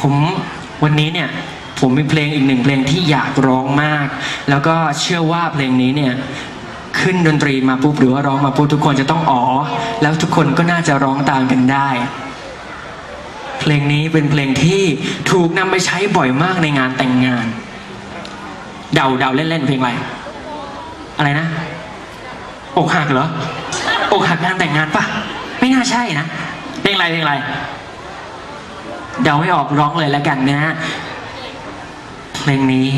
ผมวันนี้เนี่ยผมมีเพลงอีกหนึ่งเพลงที่อยากร้องมาก แล้วก็เชื่อว่าเพลงนี้เนี่ยขึ้นดนตรีมาปุ๊บหรือว่าร้องมาปุ๊บทุกคนจะต้องอ๋อ แล้วทุกคนก็น่าจะร้องตามกันได้ เพลงนี้เป็นเพลงที่ถูกนำไปใช้บ่อยมากในงานแต่งงาน เดาเดาเล่นๆเพลงอะไรอะไรนะอกหักเหรออกหักงานแต่งงานปะไม่น่าใช่นะเพลงอะไรเพลงอะไร เดาไม่ออกร้องเลยแล้วกันนะฮะเพลงนี้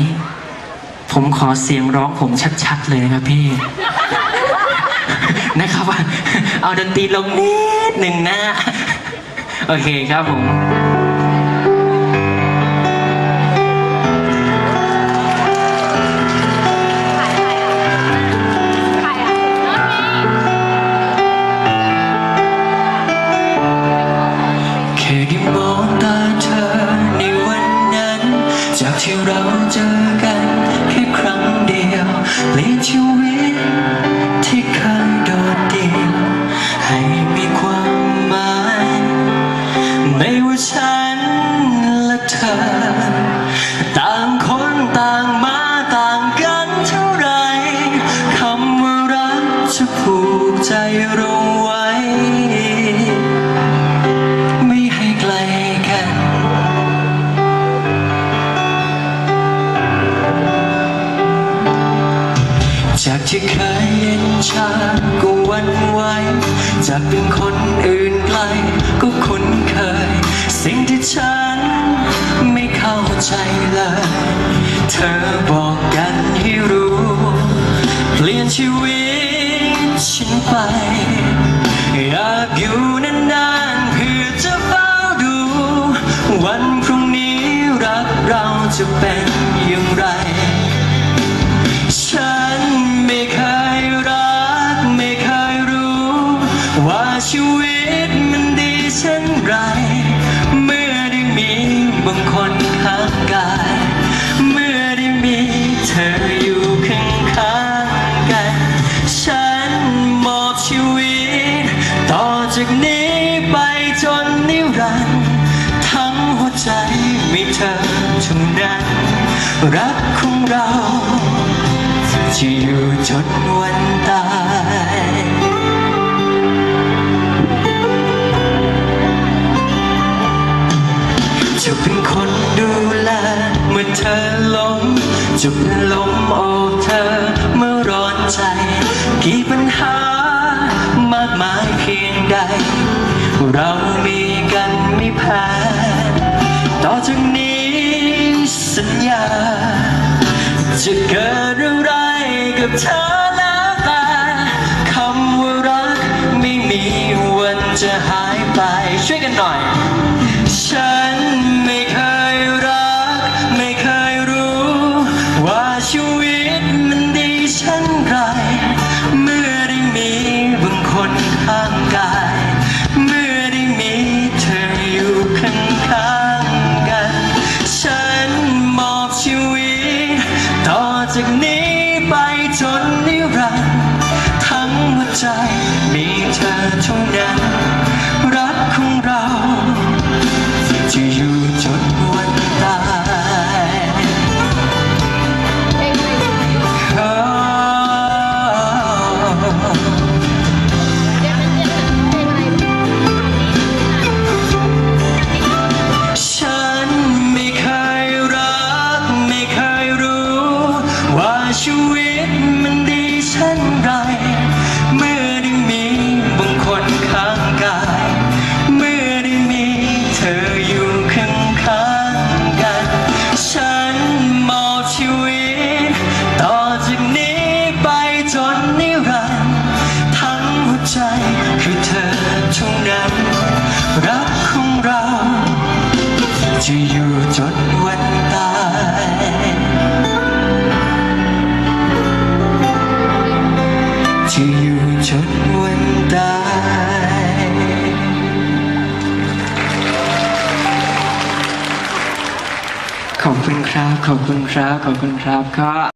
ผมขอเสียงร้องผมชัดๆเลยนะครับพี่ นะครับว่าเอาดนตรีลงนิดหนึ่งนะ โอเคครับผม เราเจอกันแค่ครั้งเดียวเลี่ยนชีวิตที่เคยโดดเดี่ยวให้มีความหมาย ไม่ว่าฉันและเธอ ต่างคนต่างมาต่างกันเท่าไหรคำว่ารักจะผูกใจเร จากที่เคยเย็นชาก็วันไหวจากเป็นคนอื่นไกลก็คุ้นเคย สิ่งที่ฉันไม่เข้าใจเลย เธอบอกกันให้รู้ เปลี่ยนชีวิตฉันไป ชีวิตมันดีเช่นไร เมื่อได้มีบางคนข้างกาย เมื่อได้มีเธออยู่ข้างข้างๆกัน ฉันมอบชีวิต ต่อจากนี้ไปจนนิรันดร์ทั้งหัวใจมีเธอเท่านั้น รักของเราจะอยู่จนวันตาย จะเป็นคนดูแลเมื่อเธอล้มจะเป็นลมโอบเธอเมื่อร้อนใจ กี่ปัญหามากมายเพียงใด เรามีกันไม่แพ้ต่อจากนี้สัญญา จะเกิดอะไรกับเธอแล้วแต่คำว่ารักไม่มีวันจะหายไปช่วยกันหน่อย ชีวิตมันดีเช่นไร เมื่อได้มีบางคนข้างกาย เมื่อได้มีเธออยู่ข้างๆกัน ฉันมอบชีวิต ต่อจากนี้ไปจนนิรันดร์ทั้งหัวใจมีเธอเท่านั้น ชีวิตมันดีเช่นไร ครับ ขอบคุณครับ ขอบคุณครับ ก็